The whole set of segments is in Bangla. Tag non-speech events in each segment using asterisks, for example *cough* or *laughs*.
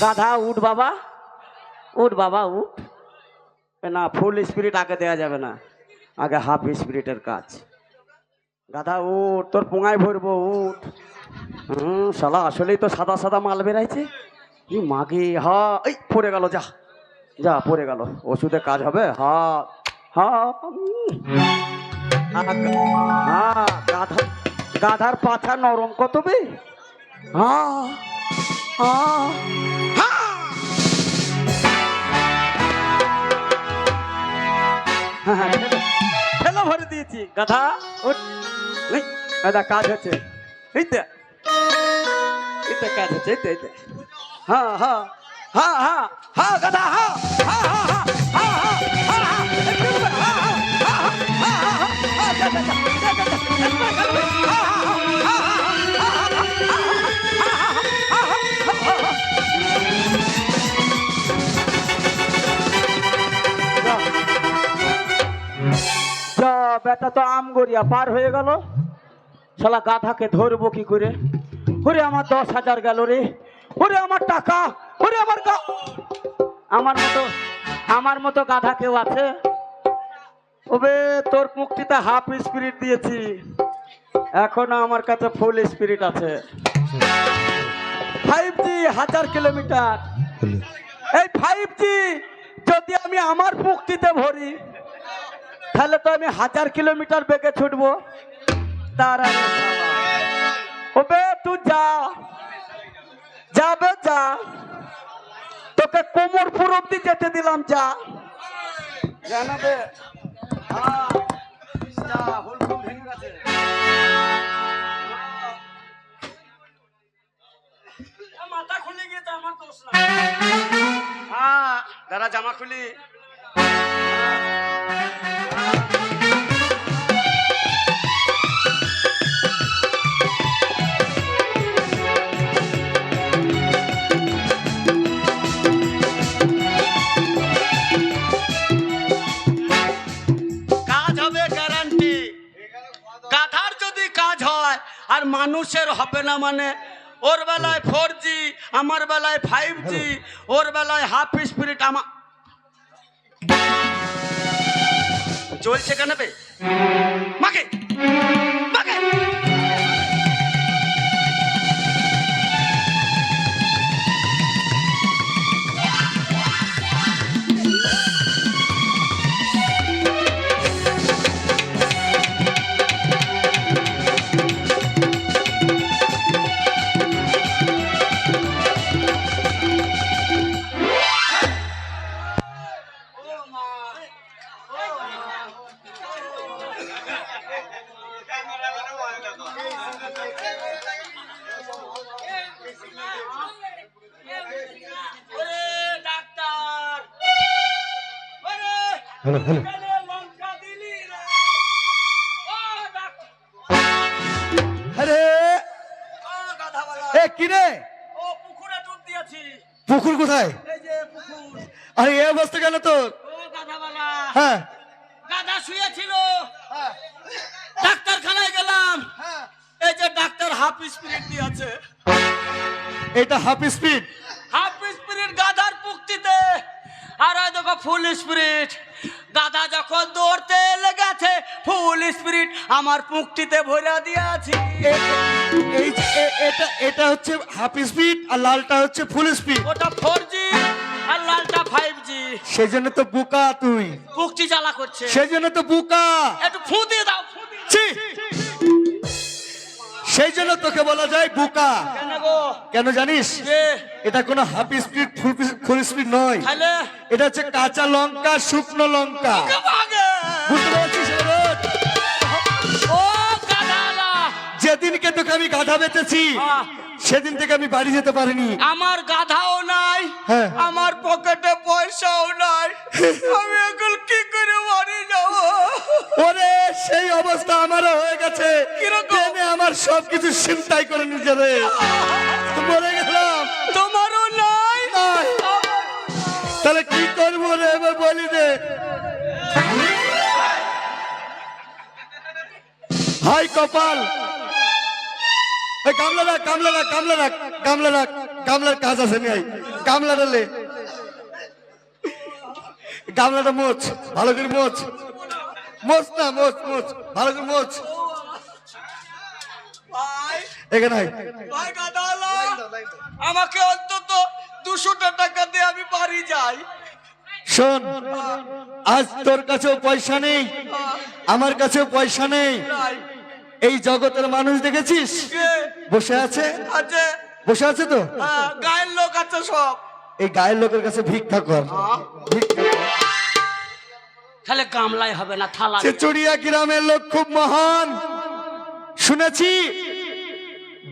গাধা উঠ বাবা। উঠ বাবা, উঠ। না ফুল স্পিরিট আগে দেওয়া যাবে না। আগে হাফ স্পিরিটের কাজ। গাধা, উঠ, তোর পোঙায় ভরবো, উঠ। হুম, শালা, আসলেই তো সাদা সাদা মাল বেরাইছে কি মাগে, হা, এই, পড়ে গেল, যা। যা, পড়ে গেল। ওষুধে কাজ হবে? হা হা হ্যাঁ গাধা। গাধার পাছা নরম কত বে হ্যাঁ হ্যাঁ হ্যাঁ, হ্যাঁ, ঠেলো, ভরে দিয়েছি গাধা গাধা কাজ হচ্ছে এই তো এই কাজ হচ্ছে এই তো হ্যাঁ হ্যাঁ হ্যাঁ হ্যাঁ হ্যাঁ গাধা হ্যাঁ হ্যাঁ হ্যাঁ হ্যাঁ হ্যাঁ হ্যাঁ হ্যাঁ হ্যাঁ হ্যাঁ হ্যাঁ হ্যাঁ হ্যাঁ হ্যাঁ হ্যাঁ হ্যাঁ হ্যাঁ, হ্যাঁ, হ্যাঁ, হ্যাঁ, বেটা তো আম গড়িয়া পার হয়ে গেল। শালা গাধাকে ধরবো কি করে? ওরে আমার দশ হাজার গেল রে। ওরে আমার টাকা। ওরে আমার গা আমার মতো আমার মতো গাধা কেউ আছে? ওবে তোর মুক্তিতে হাফ স্পিরিট দিয়েছি। এখনও আমার কাছে ফুল স্পিরিট আছে। ফাইভ জি হাজার কিলোমিটার এই ফাইভ জি যদি আমি আমার মুক্তিতে ভরি তাহলে তো আমি হাজার কিলোমিটার বেগে ছুটবো। তার। ওবে, তুই যাবে যা তোকে কোমরপুর অব্দি যেতে দিলাম, যা। জানাবে মাথা খুলে গিয়েছে আমার দোষ না হ্যাঁ দাদা জামা খুলি। মানে? ওর বেলায় ফোর জি আমার বেলায় ফাইভ জি ওর বেলায় হাফ স্পিরিট আমার চলছে কেন মাকে! হ্যালো হ্যালো কেনে লঙ্কা দিলি রে ও ডাক্তার আরে এ কি রে? ও পুকুরে ডুব দিয়েছি পুকুর কোথায়? এই যে পুকুর আরে এই অবস্থা কেন তোর? হ্যাঁ। গাধা শুয়েছিল ডাক্তারখানায় গেলাম। এই যে ডাক্তার হাফ স্পিরিট দিয়েছে। এটা হাফ স্পিড হাফ স্পিরিট গাধার পুক্তিতে। আর দেখো ফুল স্পিরিট। গাধা যখন দৌড়তে লেগেছে ফুল স্পিরিট আমার মুক্তিতে ভরা দিয়েছি। এই এটা এটা হচ্ছে হাফ স্পিড আর লালটা হচ্ছে ফুল স্পিড ওটা ফোর জি আর লালটা ফাইভ জি সেজন্য তো বুকা তুই মুক্তি জ্বালা করছে। সেজন্য তো বুকা। একটু ফুঁ দিয়ে দাও ফুঁ দিয়ে ছি! সেই জন্য তোকে বলা যায় বুকা। কেন জানিস? এটা কোনো হাফ স্পিড ফুল স্পিড নয়। এটা হচ্ছে কাঁচা লঙ্কা শুকনো লঙ্কা। বুঝতে পারছিস যেদিনকে তোকে আমি গাধা বেঁচেছি হ্যাঁ। সেদিন থেকে আমি বাড়ি যেতে পারিনি। আমার গাধাও নাই হ্যাঁ। আমার পকেটে পয়সাও নাই। *laughs* আমি এখন ওরে সেই অবস্থা আমারও হয়ে গেছে? ট্রেনে আমার সবকিছু চিন্তাই করে নিজে রে মরে গেলাম। তোমারও নাই। তাহলে কি করব রে? এবার বলি রে হাই কপাল। গামলা রাখ গামলা রাখ গামলা রাখ গামলা রাখ গামলার কাজ আছে নাই গামলাটা লে গামলাটা মোচ ভালো করে মোচ। মোচ না মোচ মোচ ভালো করে মোচ। এখানে আমাকে অন্তত দুশো টাকা দিয়ে আমি বাড়ি যাই। শোন আজ তোর কাছেও পয়সা নেই আমার কাছেও পয়সা নেই। এই জগতের মানুষ দেখেছিস? বসে আছে? বসে আছে তো? হ্যাঁ, গায়ের লোক আছে সব। এই গায়ের লোকের কাছে ভিক্ষা কর। ভিক্ষা কর। তাহলে গামলায় হবে না, থালা চেচুড়িয়া গ্রামের লোক খুব মহান। শুনেছি?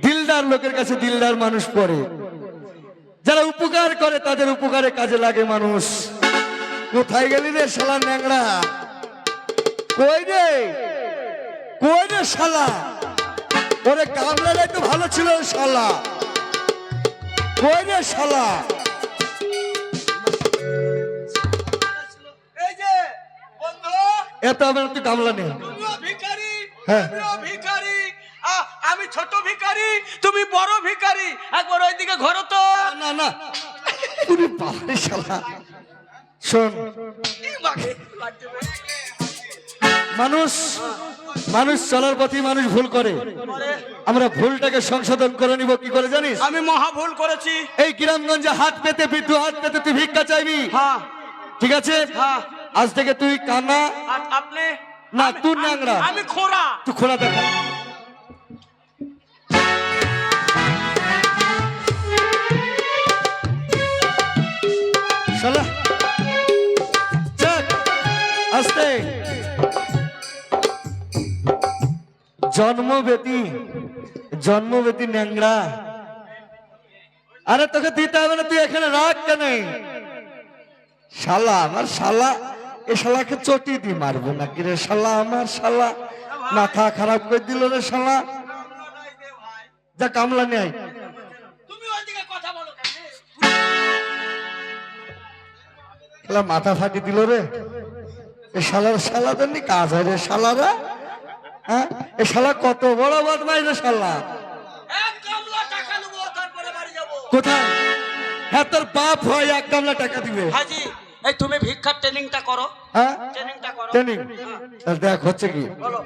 দিলদার লোকের কাছে দিলদার মানুষ পড়ে। যারা উপকার করে, তাদের উপকারে কাজে লাগে মানুষ। কোথায় গেলি রে শালা ন্যাংরা কই রে? কই রে শালা? ওরে গামলার একটু ভালো ছিল শালা। কই রে শালা? এত আমার তুই গামলা নেই। ভিখারি হ্যাঁ। আমি ছোট ভিখারি তুমি বড় ভিখারি। একবার ওইদিকে ঘোরো তো। না না পুরি বাবারে শালা। শোন। মানুষ মানুষ চলার পথে মানুষ ভুল করে। আমরা ভুলটাকে সংশোধন করে নিব কি করে জানিস? আমি মহা ভুল করেছি। এই গ্রামগঞ্জে হাত পেতে বিদ্যু হাত পেতে তুই ভিক্ষা চাইবি। হ্যাঁ। ঠিক আছে? হ্যাঁ। আজ থেকে তুই কানা আপনি না, তুই ন্যাংরা। আমি খোরা। তুই খোলা দেখ। শালা। আস্তে। জন্মবেদী জন্মবেদী ন্যাংরা। আরে তোকে দিতে হবে না তুই এখানে রাখ কেন? শালা আমার শালা। এ শালাকে চটি দি মারবো নাকি রে শালা আমার শালা? মাথা খারাপ করে দিল রে শালা। যা কামলা নেই মাথা ফাটি দিল রে। এ শালার শালাদের নি কাজ হয় রে শালারা। হ্যাঁ? এ শালা কত বড় বদমাই রে শালা। কোথায়? হ্যাঁ তোর বাপ হয় এক গামলা টাকা দিবে। হাজি। এই তুমি ভিক্ষার ট্রেনিংটা করো। হ্যাঁ? ট্রেনিংটা করো। ট্রেনিং? দেখ হচ্ছে কি? বলো।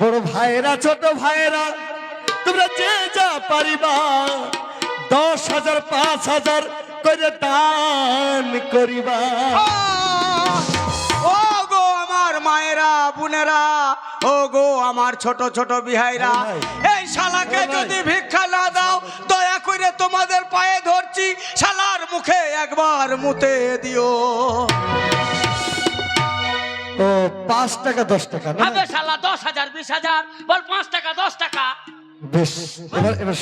বড় ভাইরা ছোট ভাইরা তোমরা যে যা পারিবা দশ হাজার পাঁচ হাজার করে দান করিবা। আমার মায়েরা বোনেরা ও গো আমার ছোট ছোট বিহাইরা এই শালাকে। যদি ভিক্ষা না দাও দয়া করে তোমাদের পায়ে ধরছি শালার মুখে একবার মুতে দিও। ও পাঁচ টাকা দশ টাকা না শালা দশ হাজার বিশ হাজার বল পাঁচ টাকা দশ টাকা। বেশ এবার এবার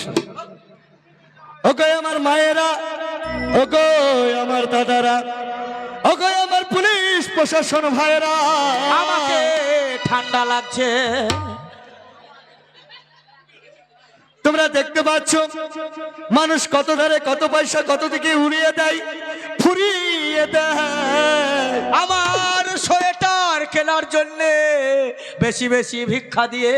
ওগো আমার মায়েরা ওগো আমার দাদারা ওগো আমার পুলিশ। প্রশাসন ভাইরা আমাকে ঠান্ডা লাগছে। তোমরা দেখতে পাচ্ছ মানুষ কত ধারে কত পয়সা কত দিকে উড়িয়ে দেয় ফুরিয়ে দেয়। আমার সোয়েটার কেনার জন্যে বেশি বেশি ভিক্ষা দিয়ে।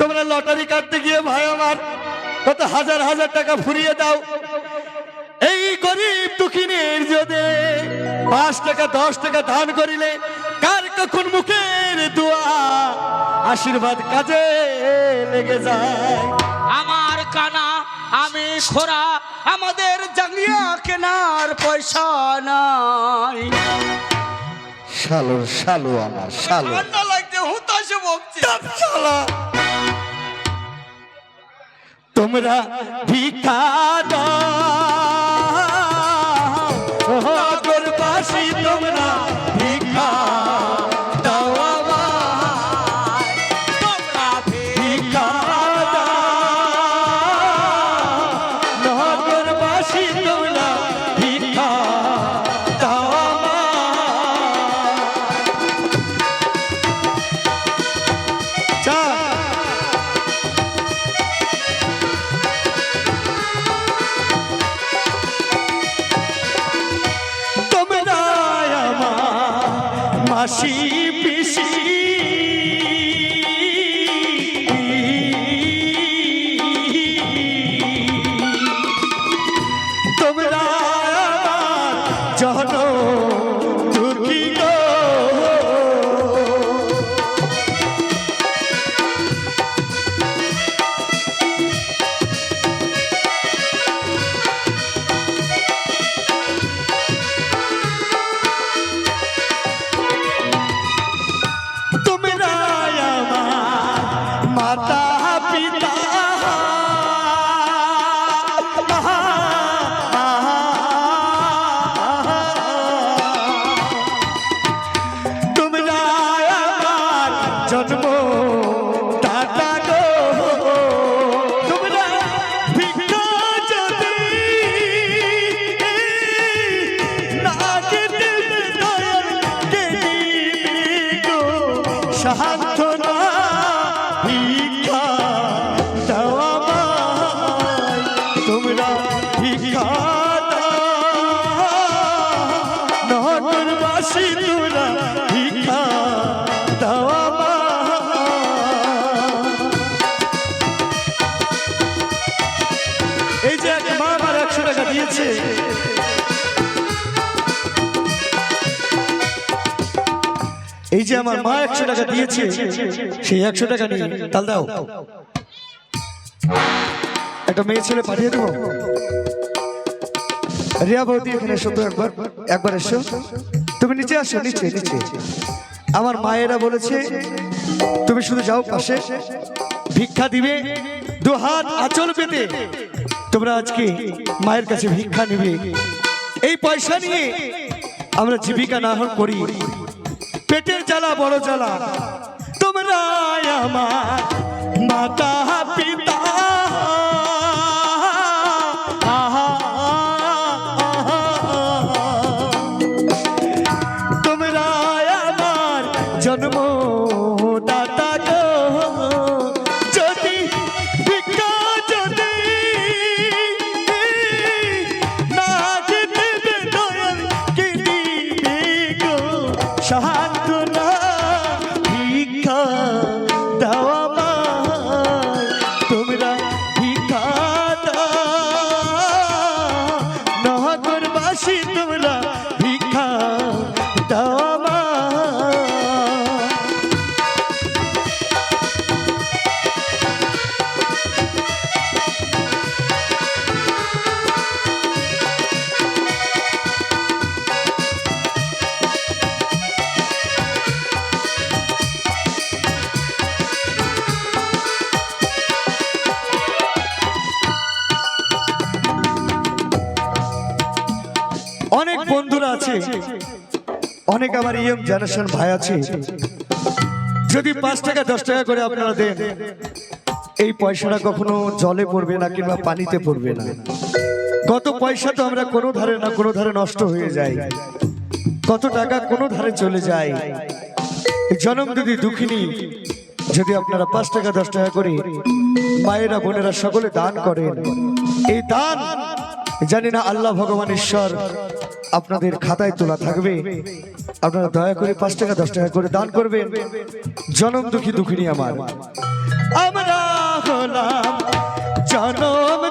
তোমরা লটারি কাটতে গিয়ে ভাই আমার কত হাজার হাজার টাকা ফুরিয়ে দাও। এই গরিব দুঃখিনীর যদি পাঁচ টাকা দশ টাকা দান করিলে কার কখন মুখের দোয়া আশীর্বাদ কাজে লেগে যায়? আমার কানা আমি খোরা আমাদের জাঙ্গিয়া কেনার পয়সা নাই। শালো শালো আমার শালো। ঠান্ডা লাগছে হুতাশে বকছি শালা। তোমরা ভিক্ষা দাসী নহরবাসী তোমরা ভিক্ষা দাও আমায় এই যে এক মা আমার একশো টাকা দিয়েছে। এই যে আমার মা একশো টাকা দিয়েছে, সেই একশো টাকা নিয়ে তাল দাও। একটা মেয়ে ছেলে পাঠিয়ে দেবো। রিয়া বৌদি, এখানে এসো একবার একবার এসো। নিচে আসো, নিচে নিচে। আমার মায়েরা বলেছে, তুমি শুধু যাও পাশে। ভিক্ষা দিবে, দু হাত আচল পেতে তোমরা আজকে মায়ের কাছে ভিক্ষা নিবে। এই পয়সা নিয়ে আমরা জীবিকা না করি। পেটের জ্বালা, বড় জ্বালা। তোমরা আমার মাতা পিতা জেনারেশন ভাই আছে। যদি পাঁচ টাকা, দশ টাকা করে আপনারা দেন, এই পয়সাটা কখনো জলে পড়বে না কিংবা পানিতে পড়বে না। কত পয়সা তো আমরা কোনো ধারে না কোনো ধারে নষ্ট হয়ে যায়। কত টাকা কোনো ধারে চলে যায়। জনম যদি দুঃখিনী, যদি আপনারা পাঁচ টাকা, দশ টাকা করে মায়েরা, বোনেরা সকলে দান করেন, এই দান জানি না আল্লাহ ভগবান ঈশ্বর আপনাদের খাতায় তোলা থাকবে। আপনারা দয়া করে পাঁচ টাকা, দশ টাকা করে দান করবেন। জনম দুঃখী, দুঃখিনী আমার। আমরা হলাম জনম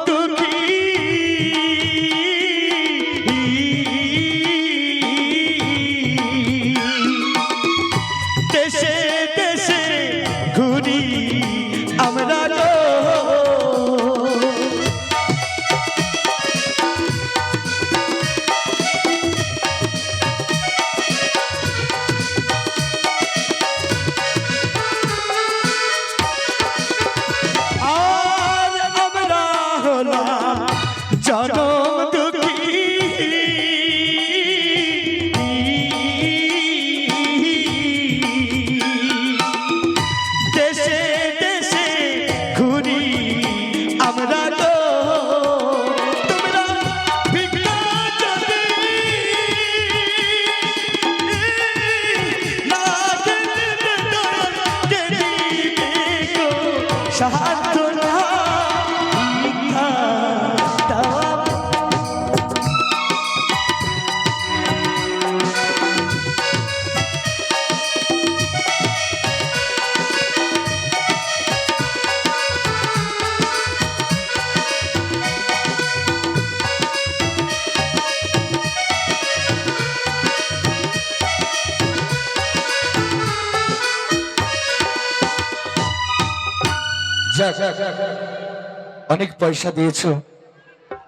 অনেক পয়সা দিয়েছ।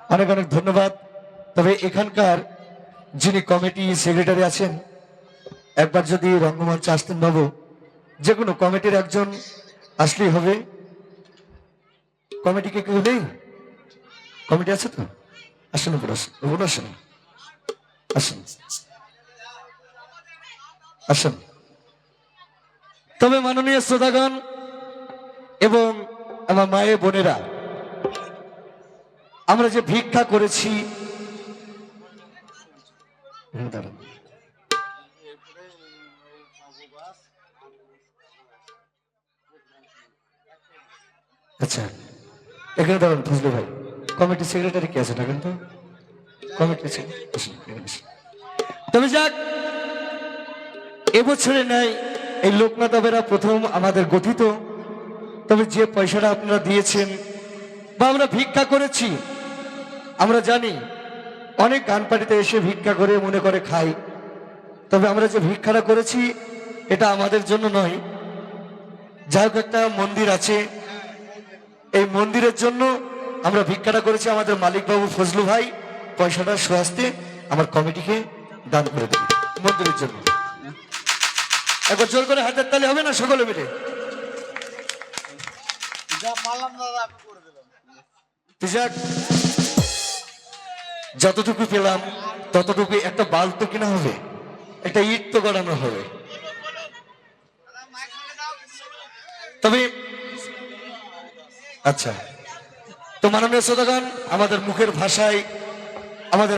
অনেক অনেক ধন্যবাদ। তবে এখানকার যিনি কমিটি সেক্রেটারি আছেন, একবার যদি রঙ্গমঞ্চে আসতেন নব, যে কোনো কমিটির একজন আসলেই হবে। কমিটিকে কেউ নেই? কমিটি আছে তো? আসেন উপর আসেন আসেন। আসেন। তবে মাননীয় শ্রোতাগণ এবং আমার মায়ের বোনেরা, আমরা যে ভিক্ষা করেছি আচ্ছা এখানে দাঁড়ান ফজলু ভাই। কমিটি সেক্রেটারি কে আছে? ডাকেন তো। কমিটি তবে যাক এবছরে নাই এই লোকনাথ আবেরা প্রথম আমাদের গঠিত তবে যে পয়সাটা আপনারা দিয়েছেন বা আমরা ভিক্ষা করেছি, আমরা জানি অনেক গান পার্টিতে এসে ভিক্ষা করে মনে করে খাই। তবে আমরা যে ভিক্ষাটা করেছি, এটা আমাদের জন্য নয়। যাই হোক, একটা মন্দির আছে। এই মন্দিরের জন্য আমরা ভিক্ষাটা করেছি আমাদের মালিকবাবু ফজলু ভাই। পয়সাটা স্বস্তে আমার কমিটিকে দান করে দেবে মন্দিরের জন্য। একবার জোর করে হাতের তালি হবে না সকলে মিলে? যতটুকু পেলাম, ততটুকু একটা বাল তো কিনা হবে। একটা ইট তো গড়ানো হবে। তবে আচ্ছা। তো মাননীয় শ্রোতাগণ, আমাদের মুখের ভাষায়